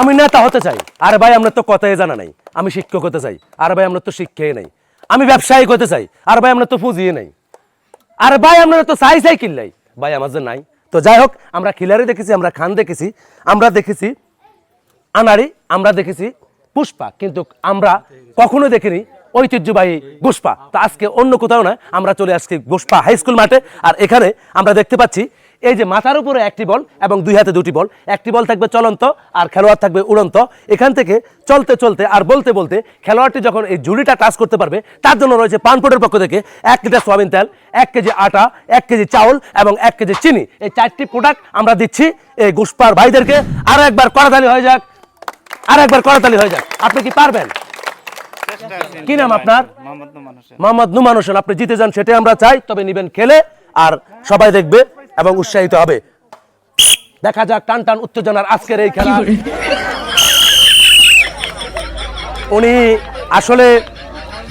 আমি নেতা হতে চাই। আরে ভাই, আমরা তো কথাই জানা নাই। আমি শিক্ষক হতে চাই। আরে ভাই, আমরা তো শিক্ষাই নাই। আমি ব্যবসায়িক হতে চাই। আরে ভাই, আমরা তো পুঁজিয়ে নাই। আরে ভাই আপনারা তো চাই চাই কিনলাই। ভাই আমাদের নাই। তো যাই হোক, আমরা খিলারি দেখেছি, আমরা খান দেখেছি, আমরা দেখেছি আনারি আমরা দেখেছি, পুষ্পা। কিন্তু আমরা কখনো দেখিনি ঐতিহ্যবাহী গোষ্পা তো আজকে অন্য কোথাও না, আমরা চলে আসছি গোষ্পা হাই স্কুল মাঠে। আর এখানে আমরা দেখতে পাচ্ছি এই যে মাথার উপরে একটি বল এবং দুই হাতে দুটি বল একটি বল থাকবে চলন্ত আর খেলোয়াড় থাকবে উড়ন্ত। এখান থেকে চলতে চলতে আর বলতে বলতে খেলোয়াড়টি যখন এই ঝুড়িটা টাচ করতে পারবে তার জন্য রয়েছে পানপোটের পক্ষ থেকে এক লিটার সোয়াবিন তেল এক কেজি আটা এক কেজি চাউল এবং এক কেজি চিনি। এই চারটি প্রোডাক্ট আমরা দিচ্ছি এই গোষ্পার ভাইদেরকে। আরও একবার করাতালি হয়ে যাক। আর একবার করতালি হয়ে যাক। আপনি কি পারবেন? কি নাম আপনার? মোহাম্মদ নুমান হোসেন। আপনি জিতে যান সেটাই আমরা চাই। তবে নিবেন খেলে। আর সবাই দেখবে এবং উৎসাহিত হবে। দেখা যাক টান টান উত্তেজনার আজকের এই খেলা। উনি আসলে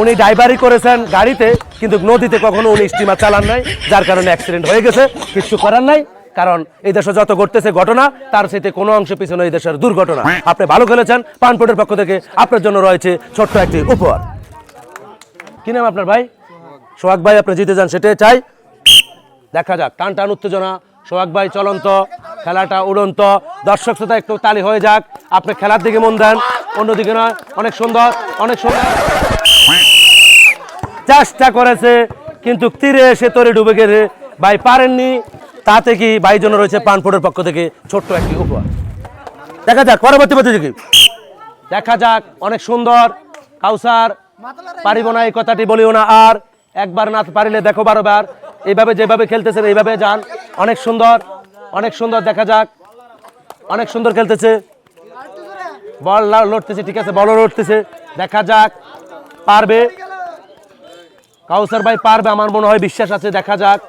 উনি ড্রাইভারি করেছেন গাড়িতে কিন্তু নদীতে কখনো উনি স্টিমার চালান নাই যার কারণে অ্যাক্সিডেন্ট হয়ে গেছে কিছু করার নাই। কারণ এই দেশে যত ঘটতেছে ঘটনা তার সাথে কোনো অংশ পিছনে এই দেশের দুর্ঘটনা। আপনি ভালো খেলেছেন পানপোটের পক্ষ থেকে আপনার জন্য রয়েছে ছোট্ট একটি উপহার। কি নাম আপনার ভাই? সোহাগ ভাই আপনি জিতে যান সেটাই চাই। দেখা যাক। টান টান উত্তেজনা। সোহাগ ভাই চলন্ত, খেলাটা উড়ন্ত। দর্শক শ্রোতা, একটু তালি হয়ে যাক। আপনি খেলার দিকে মন দেন, অন্যদিকে নয়। অনেক সুন্দর অনেক সুন্দর। চেষ্টা করেছে, কিন্তু তীরে এসে তরে ডুবে গেছে। ভাই পারেননি, তাতে কি ভাই জন্য রয়েছে পানপোটের পক্ষ থেকে ছোট্ট একটি উপহার। দেখা যাক, পরবর্তী প্রতিযোগী। দেখা যাক, অনেক সুন্দর। কাউসার, পারিব না এই কথাটি বলিও না আর। একবার না পারিলে দেখো বারবার। এইভাবে যেভাবে খেলতেছেন, এইভাবে যান। অনেক সুন্দর অনেক সুন্দর, দেখা যাক। অনেক সুন্দর খেলতেছে। বল লড়তেছে, ঠিক আছে, বলও লড়তেছে। দেখা যাক, পারবে। কাউসার ভাই পারবে, আমার মনে হয় বিশ্বাস আছে, দেখা যাক।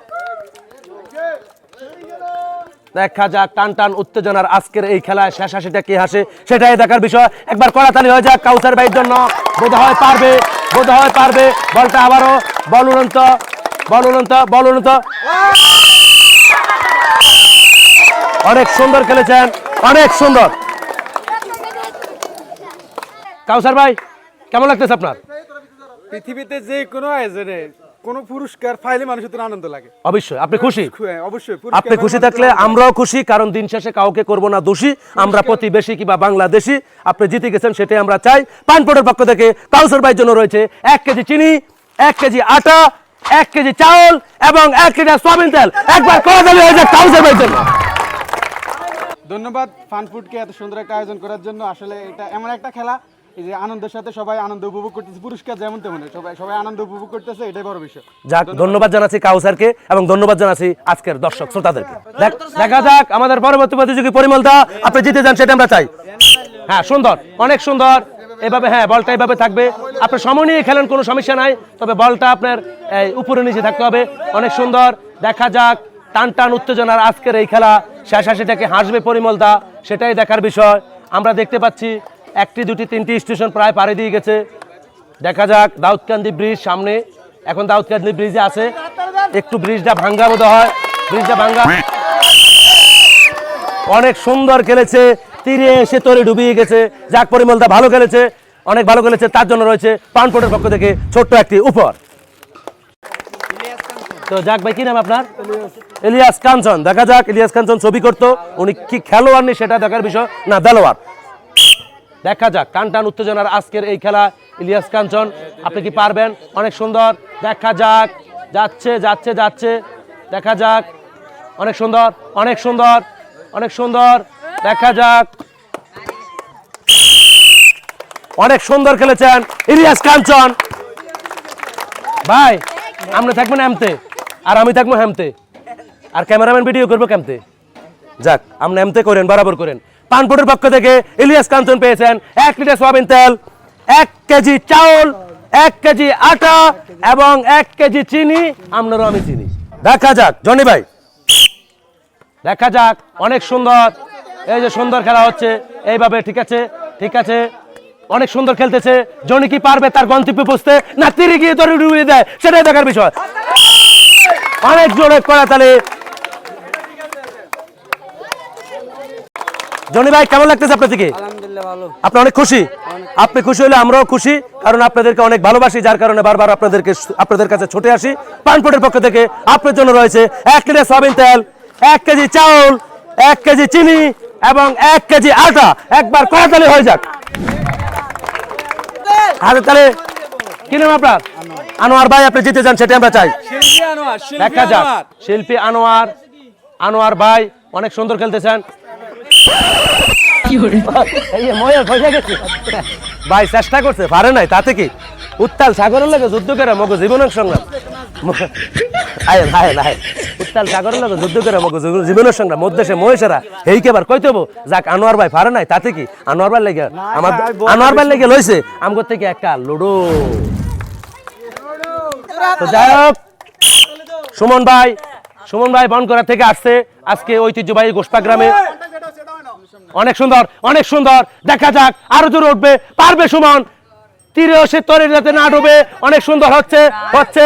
দেখা যাক, টান টান উত্তেজনার আজকের এই খেলায় শেষ হাসিটা কে হাসে, সেটাই দেখার বিষয়। একবার কড়াতালি হয়ে যাক কাউসার ভাইয়ের জন্য। বোধ হয় পারবে বোধ হয় পারবে। বলটা আবারও বল উড়ন্ত। বল উড়ন্ত বল উড়ন্ত অনেক সুন্দর খেলেছেন অনেক সুন্দর। কাউসার ভাই কেমন লাগতেছে আপনার? পৃথিবীতে যে কোনো আয়োজনে কোনো পুরস্কার পাইলে মানুষের তো আনন্দ লাগে। অবশ্যই আপনি খুশি? অবশ্যই আপনি খুশি থাকলে আমরাও খুশি কারণ দিন শেষে কাউকে করব না দোষী। আমরা প্রতিবেশী কিংবা বাংলাদেশি আপনি জিতে গেছেন সেটাই আমরা চাই। পানপোটের পক্ষ থেকে কাউসার ভাইয়ের জন্য রয়েছে এক কেজি চিনি এক কেজি আটা এক কেজি চাউল এবং এক কেজি সয়াবিন তেল। একবার করে দিলে হয়ে যায় কাউসার ভাইয়ের জন্য ধন্যবাদ ফান ফুডকে এত সুন্দর একটা আয়োজন করার জন্য। আসলে এটা এমন একটা খেলা এই যে আনন্দের সাথে সবাই আনন্দ উপভোগ করতেছে পুরস্কার যেমন তেমন। সবাই সবাই আনন্দ উপভোগ করতেছে এটাই বড় বিষয়। যাক ধন্যবাদ। জানাচ্ছি কাউসারকে এবং ধন্যবাদ জানাচ্ছি আজকের দর্শক শ্রোতাদেরকে। দেখা যাক আমাদের পরবর্তী প্রতিযোগী পরিমল দা আপনি জিতে যান সেটা আমরা চাই। হ্যাঁ সুন্দর অনেক সুন্দর। এভাবে হ্যাঁ বলটা এভাবে থাকবে। আপনি সময় নিয়ে খেলেন, কোনো সমস্যা নাই। তবে বলটা আপনার উপরে নিচে থাকতে হবে। অনেক সুন্দর। দেখা যাক, টান টান উত্তেজনার আজকের এই খেলা। শেষ হাসিটাকে হাসবে পরিমল দা, সেটাই দেখার বিষয়। আমরা দেখতে পাচ্ছি, একটি, দুটি, তিনটি স্টেশন প্রায় পাড়ি দিয়ে গেছে। দেখা যাক, দাউদকান্দি ব্রিজ সামনে। এখন দাউদকান্দি ব্রিজে আছে। একটু ব্রিজটা ভাঙ্গা বোধ হয় ব্রিজটা ভাঙ্গা। অনেক সুন্দর খেলেছে তীরে এসে তরে ডুবিয়ে গেছে। যাক, পরিমলদা ভালো খেলেছে। অনেক ভালো খেলেছে, তার জন্য রয়েছে পানপোর্টের পক্ষ থেকে ছোট্ট একটি উপহার। তো যাক ভাই, কি নাম আপনার? ইলিয়াস কাঞ্চন। দেখা যাক ইলিয়াস কাঞ্চন ছবি করতো। উনি কি খেলোয়াড় নেই সেটা দেখার বিষয়? না, দেলোয়ার। দেখা যাক, টান টান উত্তেজনার আজকের এই খেলা ইলিয়াস কাঞ্চন। আপনি কি পারবেন? অনেক সুন্দর। দেখা যাক, যাচ্ছে যাচ্ছে যাচ্ছে। দেখা যাক, অনেক সুন্দর অনেক সুন্দর অনেক সুন্দর। দেখা যাক। অনেক সুন্দর খেলেছেন ইলিয়াস কাঞ্চন। ভাই, আমরা থাকব না এমতে, আর আমি থাকব হেমতে। আর ক্যামেরাম্যান ভিডিও করব কেমতে? যাক আপনি এমতে করেন, বরাবর করেন। পানপুরের পক্ষ থেকে ইলিয়াস কাঞ্চন পেয়েছেন এক লিটার সয়াবিন তেল, এক কেজি চাউল, এক কেজি আটা এবং এক কেজি চিনি আপনারও আমি চিনি। দেখা যাক, জনি ভাই। দেখা যাক, অনেক সুন্দর। এই যে সুন্দর খেলা হচ্ছে, এইভাবে, ঠিক আছে? ঠিক আছে? অনেক সুন্দর খেলতেছে। জনি কি পারবে তার গন্তব্যে পৌঁছতে? না তীরে গিয়ে ধরে ডুবিয়ে দেয়। সেটাই দেখার বিষয়। অনেক জোরে করা তাহলে জনি ভাই কেমন লাগতেছে আপনার থেকে আপনি অনেক খুশি? আপনি খুশি হলে আমরাও খুশি কারণ আপনাদেরকে অনেক ভালোবাসি যার কারণে বারবার আপনাদেরকে আপনাদের কাছে ছুটে আসি। পানপুটের পক্ষ থেকে আপনার জন্য রয়েছে এক লিটার সয়াবিন তেল এক কেজি চাউল এক কেজি চিনি এবং এক কেজি আটা। একবার কড়াতালি হয়ে যাক। হাতে তাহলে কি নাম আপনার? আনোয়ার ভাই আপনি জিতে যান সেটা আমরা চাই। দেখা যাক। শিল্পী আনোয়ার আনোয়ার ভাই অনেক সুন্দর খেলতেছেন। ভাই চেষ্টা করছে পারে নাই তাতে কি? উত্তাল সাগরের লাগে যুদ্ধ করে মগ জীবনের সংগ্রাম। আয় উত্তাল যুদ্ধ করে মগ জীবনের সংগ্রাম মধ্যে মহেশেরা হেই কেবার হব যাক আনোয়ার ভাই পারে নাই তাতে কি? আনোয়ার ভাই লেগে আমার আনোয়ার ভাই লেগে লইছে আমগর থেকে একটা লুডো। তো যাই হোক সুমন ভাই সুমন ভাই বনকরা থেকে আসছে আজকে ঐতিহ্যবাহী গোসপা গ্রামে। অনেক সুন্দর অনেক সুন্দর। দেখা যাক আরও জোরে উঠবে পারবে সুমন। তীরে সে তরের যাতে না ডুবে অনেক সুন্দর হচ্ছে হচ্ছে।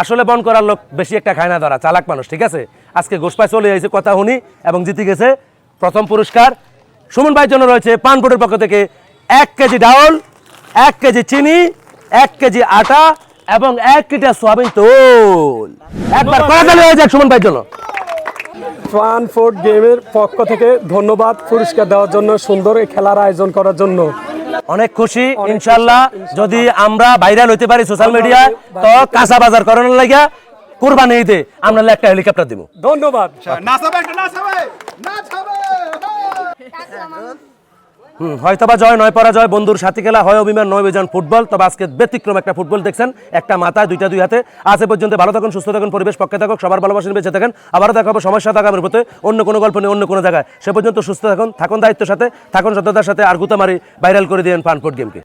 আসলে বন করার লোক বেশি একটা খায় না ধরা চালাক মানুষ ঠিক আছে? আজকে গোসপায় চলে এসেছে কথা শুনি এবং জিতে গেছে প্রথম পুরস্কার। সুমন ভাইয়ের জন্য রয়েছে পান পানপুটের পক্ষ থেকে এক কেজি ডাউল এক কেজি চিনি এক কেজি আটা এবং এক কেজি সোয়াবিন তোল। একবার কড়াতালি হয়ে যাক সুমন ভাইয়ের জন্য। ফান ফুড গেমের পক্ষ থেকে ধন্যবাদ পুরস্কার দেওয়ার জন্য সুন্দর এই খেলার আয়োজন করার জন্য। অনেক খুশি ইনশাল্লাহ যদি আমরা ভাইরাল হইতে পারি সোশ্যাল মিডিয়ায় তো কাঁচা বাজার করানোর লাগিয়া কোরবানি ঈদে আমরা একটা হেলিকপ্টার দিব ধন্যবাদ। হুম, হয়তোবা জয় নয় পরাজয় বন্ধুর সাথী খেলা হয় অভিমান নয় অভিযান ফুটবল তবে আজকে ব্যতিক্রম একটা ফুটবল দেখছেন। একটা মাথায় দুইটা দুই হাতে। আজ পর্যন্ত ভালো থাকুন সুস্থ থাকুন পরিবেশ পক্ষে থাকুক সবার ভালোবাসেন বেঁচে থাকেন। আবারও দেখা হবে সমস্যা থাকা আমার প্রতি অন্য কোনো গল্প নেই অন্য কোনো জায়গায়। সে পর্যন্ত সুস্থ থাকুন থাকুন দায়িত্বের সাথে থাকুন সততার সাথে আর গুতামারি ভাইরাল করে দিয়েন ফানফুট গেমকে।